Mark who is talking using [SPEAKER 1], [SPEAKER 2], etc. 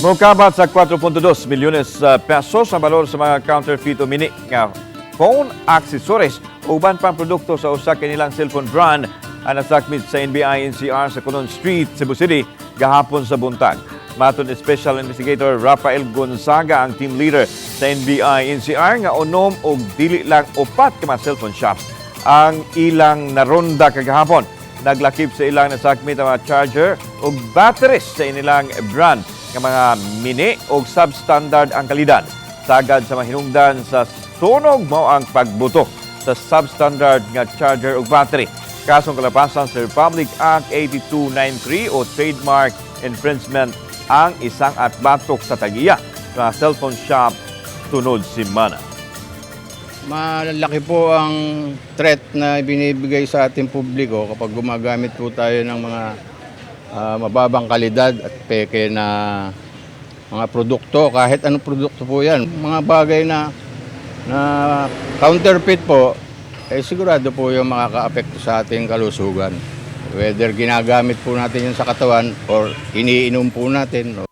[SPEAKER 1] Mukabat sa 4.2 milyones uh, pesos ang balor sa mga counterfeit o mini nga phone accessories o uban pang produkto sa usa kanilang cellphone brand ang nasakmit sa NBI NCR sa Conon Street, Cebu City gahapon sa buntag. Maton Special Investigator Rafael Gonzaga ang team leader sa NBI NCR nga unom og dili lang upat ka mga cellphone shops ang ilang naronda kagahapon. Naglakip sa ilang nasakmit ang mga charger ug batteries sa inilang brand nga mga mini o substandard ang kalidad. Sagad sa mahinungdan sa sunog mao ang pagbuto sa substandard nga charger ug battery. Kasong kalapasan sa Republic Act 8293 o trademark infringement ang isang at batok sa tagiya sa cellphone shop tunod simana.
[SPEAKER 2] Malaki po ang threat na binibigay sa ating publiko kapag gumagamit po tayo ng mga ah, mababang kalidad at peke na mga produkto, kahit anong produkto po yan. Mga bagay na, na counterfeit po, eh sigurado po yung makaka-apekto sa ating kalusugan. Whether ginagamit po natin yun sa katawan or iniinom po natin.